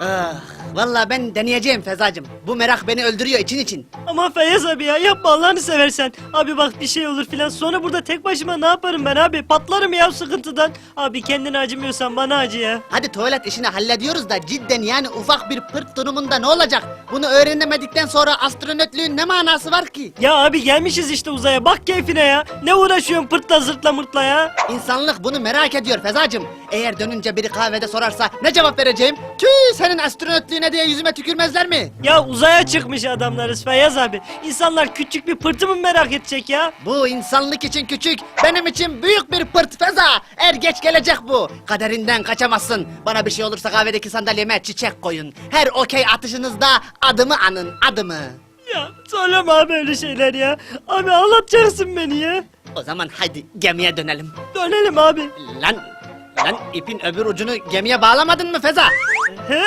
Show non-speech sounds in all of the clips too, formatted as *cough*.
Ah, vallahi ben deneyeceğim Fezacığım. Bu merak beni öldürüyor için için. Aman Feyyaz abi ya yapma Allah'ını seversen. Abi bak bir şey olur filan sonra burada tek başıma ne yaparım ben abi? Patlarım ya sıkıntıdan. Abi kendine acımıyorsan bana acı ya. Hadi tuvalet işini hallediyoruz da cidden yani ufak bir pırt durumunda ne olacak? Bunu öğrenemedikten sonra astronötlüğün ne manası var ki? Ya abi gelmişiz işte uzaya bak keyfine ya. Ne uğraşıyorsun pırtla zırtla mırtla ya. İnsanlık bunu merak ediyor Fezacığım. Eğer dönünce biri kahvede sorarsa ne cevap vereceğim? Tüh senin astronötlüğüne diye yüzüme tükürmezler mi? Ya uzaya çıkmış adamlarız Feyyaz abi. İnsanlar küçük bir pırtı mı merak edecek ya? Bu insanlık için küçük, benim için büyük bir pırt Feza. Er geç gelecek bu. Kaderinden kaçamazsın. Bana bir şey olursa kahvedeki sandalyeme çiçek koyun. Her okey atışınızda adımı anın, adımı. Ya söyleme abi öyle şeyler ya. Abi ağlatacaksın beni ya. O zaman hadi gemiye dönelim. Dönelim abi. Lan, lan ipin öbür ucunu gemiye bağlamadın mı Feza? He?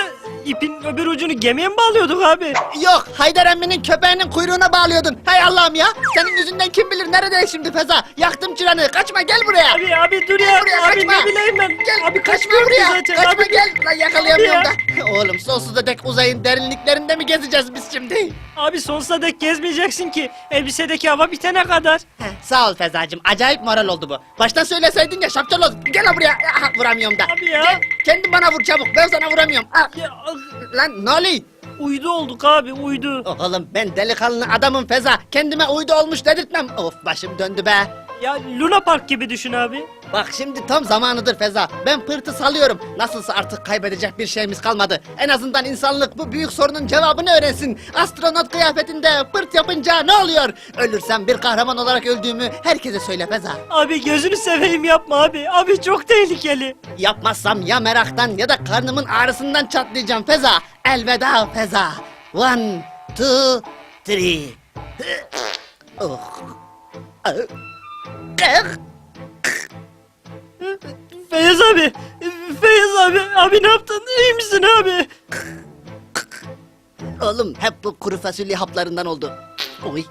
İpin öbür ucunu gemiye mi bağlıyorduk abi? Yok, Haydar emminin köpeğinin kuyruğuna bağlıyordun. Hay Allah'ım ya, senin yüzünden kim bilir neredeyiz şimdi Feza? Yaktım çıranı, kaçma gel buraya. Abi abi dur ya. buraya, abi kaçma. ne bileyim ben. Gel, abi kaçma kaçmıyorum ki buraya. zaten. Kaçma abi, gel. Lan yakalayamıyorum Abi da. *laughs* Oğlum sonsuza dek uzayın derinliklerinde mi gezeceğiz biz şimdi? Abi sonsuza dek gezmeyeceksin ki. Elbisedeki hava bitene kadar. Heh, sağ ol Fezacığım. Acayip moral oldu bu. Baştan söyleseydin ya şapçaloz. Gel lan buraya. Aha, vuramıyorum da. Abi ya. Gel, kendin bana vur çabuk. Ben sana vuramıyorum. Ya Lan ne oluyor? uydu olduk abi uydu. Oğlum ben delikanlı adamım Feza. Kendime uydu olmuş dedirtmem. Of başım döndü be. Ya Luna Park gibi düşün abi. Bak şimdi tam zamanıdır Feza. Ben pırtı salıyorum. Nasılsa artık kaybedecek bir şeyimiz kalmadı. En azından insanlık bu büyük sorunun cevabını öğrensin. Astronot kıyafetinde pırt yapınca ne oluyor? Ölürsem bir kahraman olarak öldüğümü herkese söyle Feza. Abi gözünü seveyim yapma abi. Abi çok tehlikeli. Yapmazsam ya meraktan ya da karnımın ağrısından çatlayacağım Feza. Elveda Feza. One, two, three. Oh. Ah. Feyyaz abi. Feyyaz abi. Abi ne yaptın? İyi misin abi? Oğlum hep bu kuru fasulye haplarından oldu. Oy.